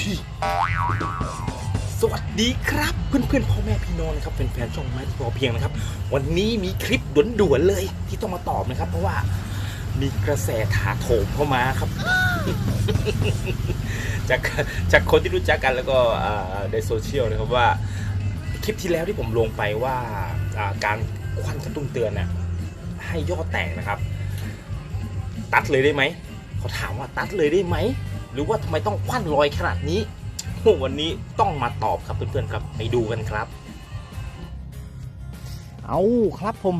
ยสวัสดีครับเพื่อนเพื่อนๆพ่อแม่พี่น้องนะครับแฟนๆช่องไม้พอเพียงนะครับ วันนี้มีคลิปด่วนๆเลยที่ต้องมาตอบนะครับ เพราะว่ามีกระแสถาโถมเข้ามาครับ จากจากคนที่รู้จักกันแล้วก็ในโซเชียลนะครับว่า คลิปที่แล้วที่ผมลงไปว่าการควันกระตุ้นเตือนน่ะให้ย่อแตกนะครับ ตัดเลยได้ไหมเขาถามว่าตัดเลยได้ไหม หรือว่าทำไมต้องควันลอยขนาดนี้โอ้วันนี้ต้องมาตอบครับเพื่อนๆครับไปดูกันครับ เอาครับผม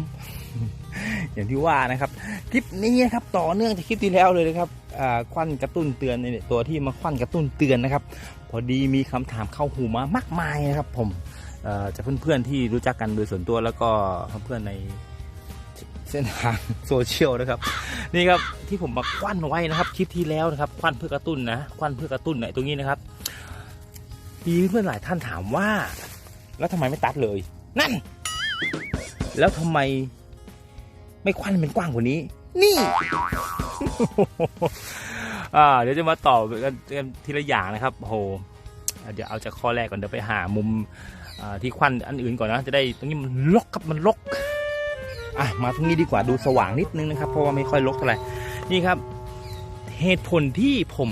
อย่างที่ว่านะครับคลิปนี้นะครับต่อเนื่องจากคลิปที่แล้วเลยนะครับอ่าควันกระตุ้นเตือนเนี่ยตัวที่มาควันกระตุ้นเตือนนะครับ พอดีมีคำถามเข้าหูมามากมายนะครับ ผมเอ่อจากเพื่อนๆที่รู้จักกันโดยส่วนตัวแล้วก็เพื่อนๆใน เส้นทางโซเชียลนะครับนี่ครับที่ผมมาควันไว้นะครับคลิปที่แล้วนะครับควันเพื่อกระตุ้นนะควันเพื่อกระตุ้นไหนตรงนี้นะครับมีเพื่อนหลายท่านถามว่า แล้วทำไมไม่ตัดเลย นั่น แล้วทำไม ไม่ควันให้มันกว้างกว่านี้ นี่อ่าเดี๋ยวจะมาตอบกันทีละอย่างนะครับโหเดี๋ยวเอาจากข้อแรกก่อนเดี๋ยวไปหามุมที่ควันอันอื่นก่อนนะ จะได้ตรงนี้มันลกครับมันลก อะมาตรงนี้ดีกว่าดูสว่างนิดนึงนะครับ เพราะว่าไม่ค่อยลกเท่าไหร่นี่ครับ เหตุผลที่ผม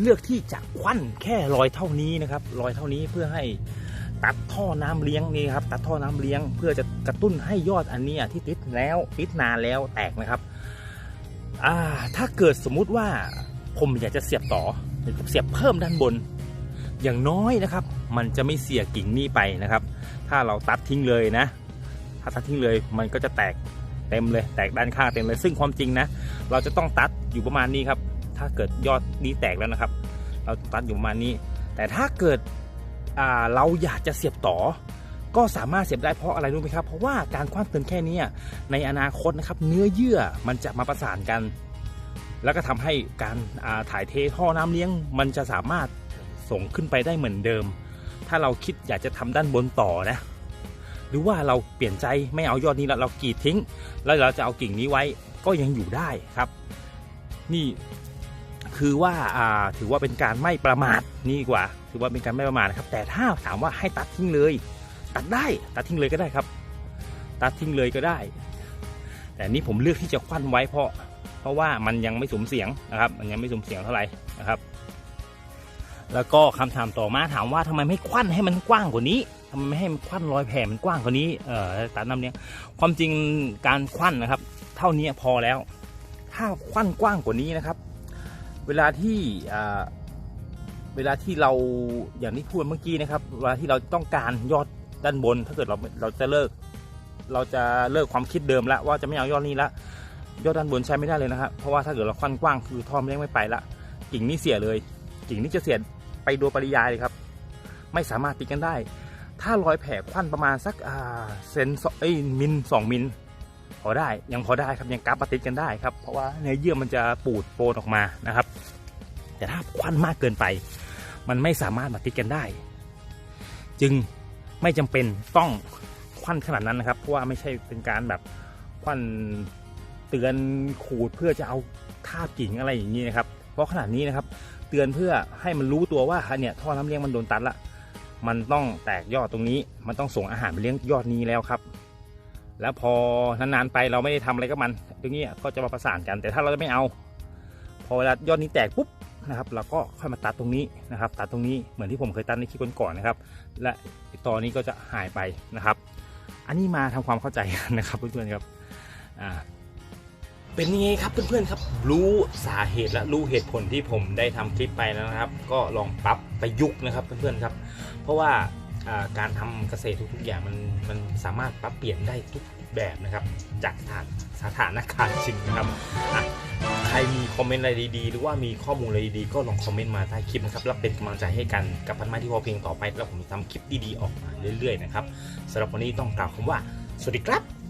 เลือกที่จะควันแค่รอยเท่านี้นะครับรอยเท่านี้เพื่อให้ตัดท่อน้ำเลี้ยงนี่ครับตัดท่อน้ำเลี้ยง เพื่อจะกระตุ้นให้ยอดอันนี้ที่ติดแล้วติดนานแล้วแตกนะครับอ่าถ้าเกิดสมมุติว่าผมอยากจะเสียบต่อหรือเสียบเพิ่มด้านบน อย่างน้อยนะครับ มันจะไม่เสียกิ่งนี้ไปนะครับ ถ้าเราตัดทิ้งเลยนะ ถ้าตัดทิ้งเลยมันก็จะแตกเต็มเลยแตกด้านข้างเต็มเลย ซึ่งความจริงนะ เราจะต้องตัดอยู่ประมาณนี้ครับ ถ้าเกิดยอดนี้แตกแล้วนะครับ เราตัดอยู่ประมาณนี้ แต่ถ้าเกิดเราอยากจะเสียบต่อ ก็สามารถเสียบได้เพราะอะไรรู้ไหมครับ เพราะว่าการคว้านเตือนแค่นี้ในอนาคตนะครับ เนื้อเยื่อมันจะมาประสานกัน แล้วก็ทำให้การาถ่ายเทท่อน้ำเลี้ยง มันจะสามารถส่งขึ้นไปได้เหมือนเดิม ถ้าเราคิดอยากจะทำด้านบนต่อนะ หรือว่าเราเปลี่ยนใจไม่เอายอดนี้แล้วเรากรีดทิ้ง แล้วเราจะเอากิ่งนี้ไว้ก็ยังอยู่ได้ครับ นี่คือว่าาถือว่าเป็นการไม่ประมาทนี่กว่า ถือว่าเป็นการไม่ประมาทนะครับ แต่ถ้าถามว่าให้ตัดทิ้งเลย ตัดได้ตัดทิ้งเลยก็ได้ครับ ตัดทิ้งเลยก็ได้ แต่นี่ผมเลือกที่จะควันไว้เพราะ เพราะว่ามันยังไม่สมเสียงนะครับ มันยังไม่สมเสียงเท่าไหร่นะครับ แล้วก็คำถามต่อมาถามว่าทำไมไม่ควันให้มันกว้างกว่านี้ทำไมไม่ให้มันควันรอยแผ่มันกว้างกว่านี้เออตัดน้ำเนี้ยความจริงการควันนะครับ เท่านี้พอแล้ว ถ้าควันกว้างกว่านี้นะครับ เวลาที่อ่าเวลาที่เราอย่างที่พูดเมื่อกี้นะครับ เวลาที่เราต้องการยอดด้านบน ถ้าเกิดเราเราจะเลิก เราจะเลิกความคิดเดิมล้วว่าจะไม่เอายอดนี้ละยอดด้านบนใช้ไม่ได้เลยนะครับเพราะว่าถ้าเกิดเราควันกว้างคือท่อมนยังไม่ไปละกิ่งนี้เสียเลยกิ่งนี้จะเสีย ไปโดยปริยายเลยครับ ไม่สามารถติดกันได้ ถ้ารอยแผลควันประมาณสักเซนสองเอ้ยมิลสองมิลพอได้ยังพอได้ครับยังกลับมาติดกันได้ครับเพราะว่าเนื้อเยื่อมันจะปูดโปนออกมานะครับ แต่ถ้าควันมากเกินไป มันไม่สามารถมาติดกันได้ จึงไม่จำเป็นต้องควันขนาดนั้นนะครับ เพราะว่าไม่ใช่เป็นการแบบควันเตือนขูดเพื่อจะเอาทาบกิ่งอะไรอย่างนี้นะครับ เพราะขนาดนี้นะครับ เตือนเพื่อให้มันรู้ตัวว่าเนี่ยท่อน้ำเลี้ยงมันโดนตัดละ มันต้องแตกยอดตรงนี้ มันต้องส่งอาหารไปเลี้ยงยอดนี้แล้วครับ แล้วพอนานๆไปเราไม่ได้ทำอะไรกับมันตรงนี้ก็จะมาประสานกัน แต่ถ้าเราไม่เอา พอเวลายอดนี้แตกปุ๊บนะครับเราก็ค่อยมาตัดตรงนี้นะครับ ตัดตรงนี้เหมือนที่ผมเคยตัดในคลิปก่อนๆนะครับ และตอนนี้ก็จะหายไปนะครับ อันนี้มาทำความเข้าใจกันนะครับเพื่อนๆครับอ่า เป็นยังไงครับเพื่อนๆครับ รู้สาเหตุและรู้เหตุผลที่ผมได้ทำคลิปไปแล้วนะครับ ก็ลองปรับประยุกต์นะครับเพื่อนๆครับ เพราะว่าการทำเกษตรทุกๆอย่างมันมันสามารถปรับเปลี่ยนได้ทุกแบบนะครับ จากสถานสถานการณ์จริงนะครับใครมีคอมเมนต์อะไรดีๆ หรือว่ามีข้อมูลอะไรดีๆ ก็ลองคอมเมนต์มาใต้คลิปนะครับแล้วเป็นกำลังใจให้กันกับพันไม้ที่พอเพียงต่อไป แล้วผมจะทำคลิปดีๆออกมาเรื่อยๆนะครับสำหรับวันนี้ต้องกล่าวคำว่า สวัสดีครับ